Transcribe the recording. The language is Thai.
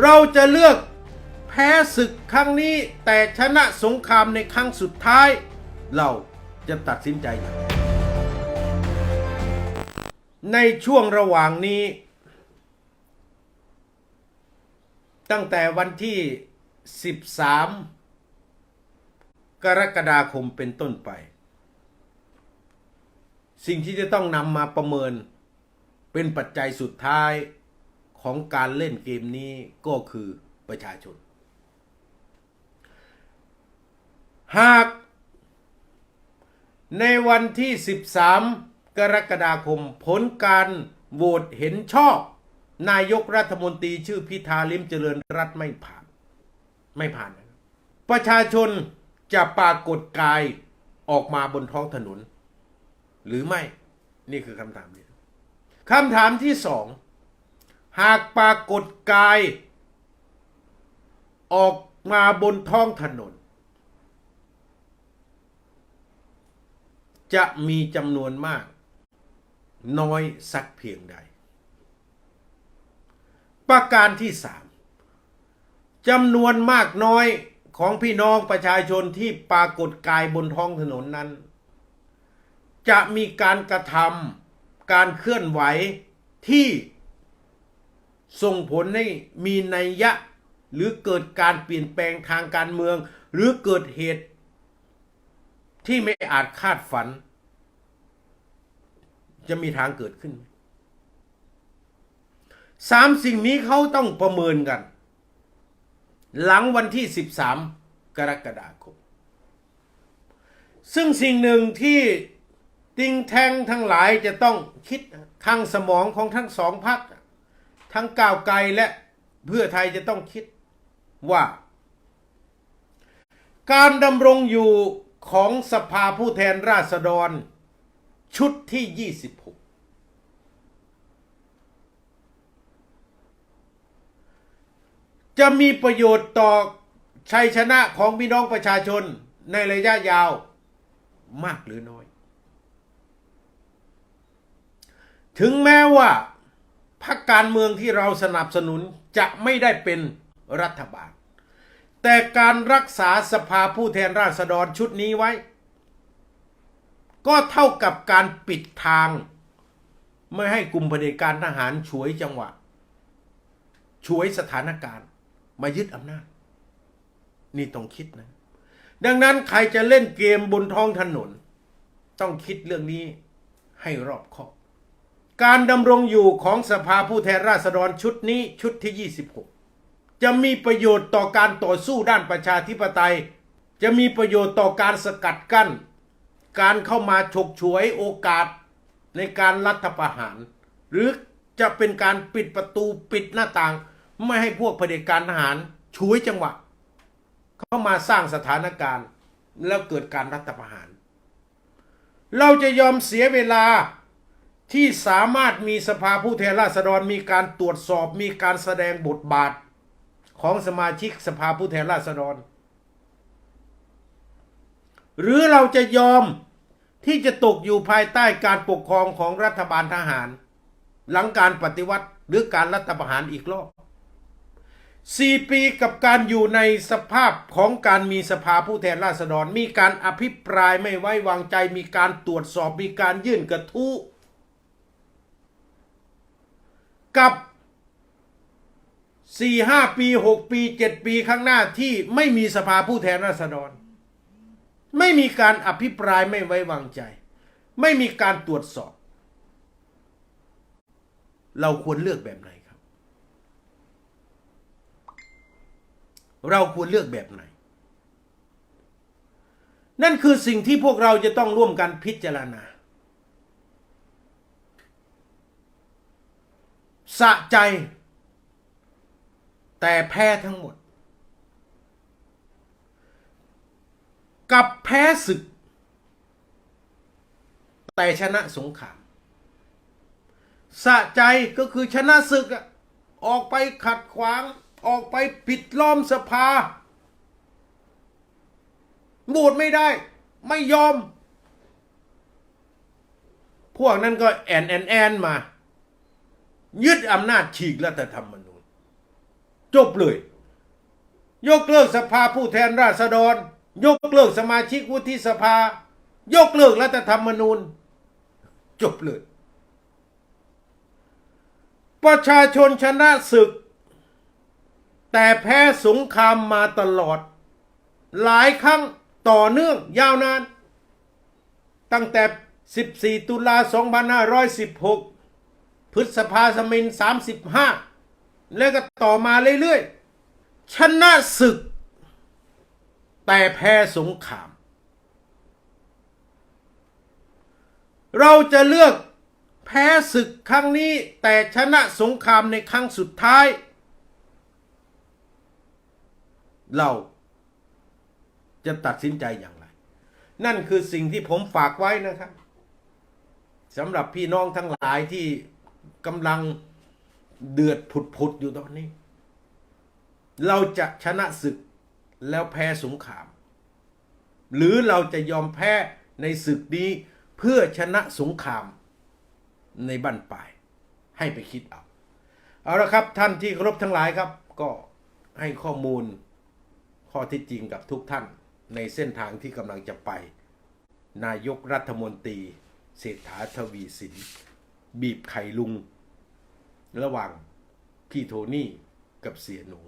เราจะเลือกแพ้ศึกครั้งนี้แต่ชนะสงครามในครั้งสุดท้าย เราจะตัดสินใจอย่างไรในช่วงระหว่างนี้ ตั้งแต่วันที่ 13 กรกฎาคมเป็นต้นไป สิ่งที่จะต้องนำมาประเมินเป็นปัจจัยสุดท้าย ของการเล่นเกมนี้ก็คือประชาชน หากในวันที่ 13 กรกฎาคมผลการโหวตเห็นชอบ นายกรัฐมนตรีชื่อพิธาลิมเจริญรัตไม่ผ่าน ไม่ผ่าน ประชาชนจะปรากฏกายออกมาบนท้องถนน หรือไม่นี่คือคำถามนี้คำถามที่สอง หากปรากฏกาย ออกมาบนท้องถนน จะมีจำนวนมาก น้อยสักเพียงใด ประการที่สามจำนวนมากน้อยของพี่น้องประชาชนที่ปรากฏกายบนท้องถนนนั้น จะมีการกระทำการเคลื่อนไหวที่ ส่งผลให้มีนัยยะ หรือเกิดการเปลี่ยนแปลงทางการเมือง หรือเกิดเหตุที่ไม่อาจคาดฝัน จะมีทางเกิดขึ้นสามสิ่งนี้เขาต้องประเมินกัน หลังวันที่ 13 กรกฎาคม ซึ่งสิ่งหนึ่งที่ติงแทงทั้งหลายจะต้องคิดทางสมองของทั้งสองพรรค ทั้งก้าวไกลและเพื่อไทยจะต้องคิดว่า การดำรงอยู่ของสภาผู้แทนราษฎร ชุดที่ 26 จะมีประโยชน์ต่อชัยชนะของพี่น้องประชาชนในระยะยาวมากหรือน้อย ถึงแม้ว่า พรรคการเมืองที่เราสนับสนุนจะไม่ได้เป็นรัฐบาล แต่การรักษาสภาผู้แทนราษฎรชุดนี้ไว้ ก็เท่ากับการปิดทาง ไม่ให้กลุ่มเผด็จการทหารฉวยจังหวะฉวยสถานการณ์ มายึดอำนาจ นี่ต้องคิดนะ ดังนั้นใครจะเล่นเกมบนท้องถนน ต้องคิดเรื่องนี้ให้รอบคอบ การดำรงอยู่ของสภาผู้แทนราษฎรชุดนี้ชุดที่ 26 จะมีประโยชน์ต่อการต่อสู้ด้านประชาธิปไตย จะมีประโยชน์ต่อการสกัดกั้น การเข้ามาฉกฉวยโอกาสในการรัฐประหาร หรือจะเป็นการปิดประตูปิดหน้าต่าง ไม่ให้พวกเผด็จการทหารฉวยจังหวะ เข้ามาสร้างสถานการณ์แล้วเกิดการรัฐประหาร เราจะยอมเสียเวลา ที่สามารถมีสภาผู้แทนราษฎรมีการตรวจสอบมีการแสดงบทบาทของสมาชิกสภาผู้แทนราษฎร หรือเราจะยอมที่จะตกอยู่ภายใต้การปกครองของรัฐบาลทหาร หลังการปฏิวัติหรือการรัฐประหารอีกรอบสี่ปีกับการอยู่ในสภาพของการมีสภาผู้แทนราษฎร มีการอภิปรายไม่ไว้วางใจ มีการตรวจสอบ มีการยื่นกระทู้ กับสี่ห้าปีหกปีเจ็ดปีข้างหน้าที่ไม่มีสภาผู้แทนราษฎร ไม่มีการอภิปรายไม่ไว้วางใจ ไม่มีการตรวจสอบ เราควรเลือกแบบไหนครับ เราควรเลือกแบบไหน นั่นคือสิ่งที่พวกเราจะต้องร่วมกันพิจารณา สะใจ แต่แพ้ทั้งหมด กับแพ้ศึก แต่ชนะสงครามสะใจก็คือชนะศึกอะออกไปขัดขวาง ออกไปปิดล้อมสภาโหวตไม่ได้ ไม่ยอม พวกนั้นก็แอนแอนแอนมา ยึดอำนาจฉีกรัฐธรรมนูญจบเลย ยกเลิกสภาผู้แทนราษฎร ยกเลิกสมาชิกวุฒิสภา ยกเลิกรัฐธรรมนูญ จบเลย ประชาชนชนะศึก แต่แพ้สงครามมาตลอด หลายครั้งต่อเนื่องยาวนาน ตั้งแต่ 14 ตุลา 2516 พฤษภาสมิน35แล้วก็ต่อมาเรื่อยๆ ชนะศึก แต่แพ้สงคราม เราจะเลือกแพ้ศึกครั้งนี้แต่ชนะสงครามในครั้งสุดท้าย เราจะตัดสินใจอย่างไร นั่นคือสิ่งที่ผมฝากไว้นะครับสำหรับพี่น้องทั้งหลายที่ กำลังเดือดผุดๆอยู่ตอนนี้ เราจะชนะศึกแล้วแพ้สงคราม หรือเราจะยอมแพ้ในศึกนี้เพื่อชนะสงครามในบั้นปลาย ให้ไปคิดเอา เอาละครับท่านที่เคารพทั้งหลายครับ ก็ให้ข้อมูลข้อที่จริงกับทุกท่านในเส้นทางที่กำลังจะไป นายกรัฐมนตรีเศรษฐาทวีสิน บีบไข่ลุง ระหว่างพี่โทนี่กับเสียหนู